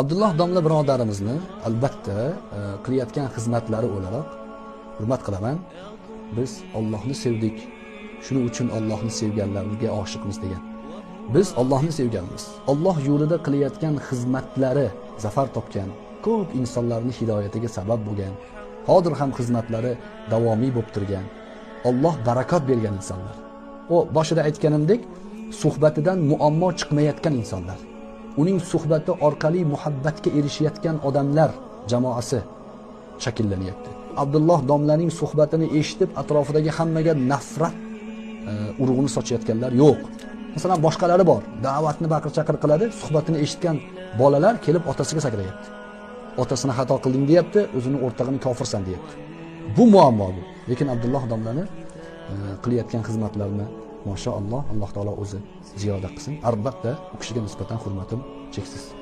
abdulloh domla birodarimizni albatta e, qilayotgan xizmatlari o'laroq hurmat qilaman. Biz ollohni sevdik. Shuning uchun ollohni sevganlarga oshiqmiz degan. Biz ollohni sevganmiz. Olloh yo'lida qilayotgan xizmatlari zafar topgan ko'p insonlarni hidoyatiga sabab bo'lgan hozir ham xizmatlari davomiy bo'lib turgan olloh barakot bergan insonlar. U boshida aytganimdek suhbatidan muammo chiqmayotgan insonlar. Uning suhbati orqali muhabbatga erishayotgan odamlar jamoasi shakllanyapti abdulloh domlaning suhbatini eshitib atrofidagi hammaga nafrat e, urug'ini sochayotganlar yo'q. Masalan boshqalari bor. Da'vatni baqir chaqir qiladi suhbatini eshitgan bolalar kelib otasiga sakrayapti. Otasini xato qilding deyapti o'zini o'rtog'ini kofirsan deyapti. Bu muammo bu. Lekin abdulloh domlani e, qilayotgan xizmatlarini mashaalloh alloh taolo o'zi ziyoda qilsin. Albatta u kishiga nisbatan hurmatim cheksiz.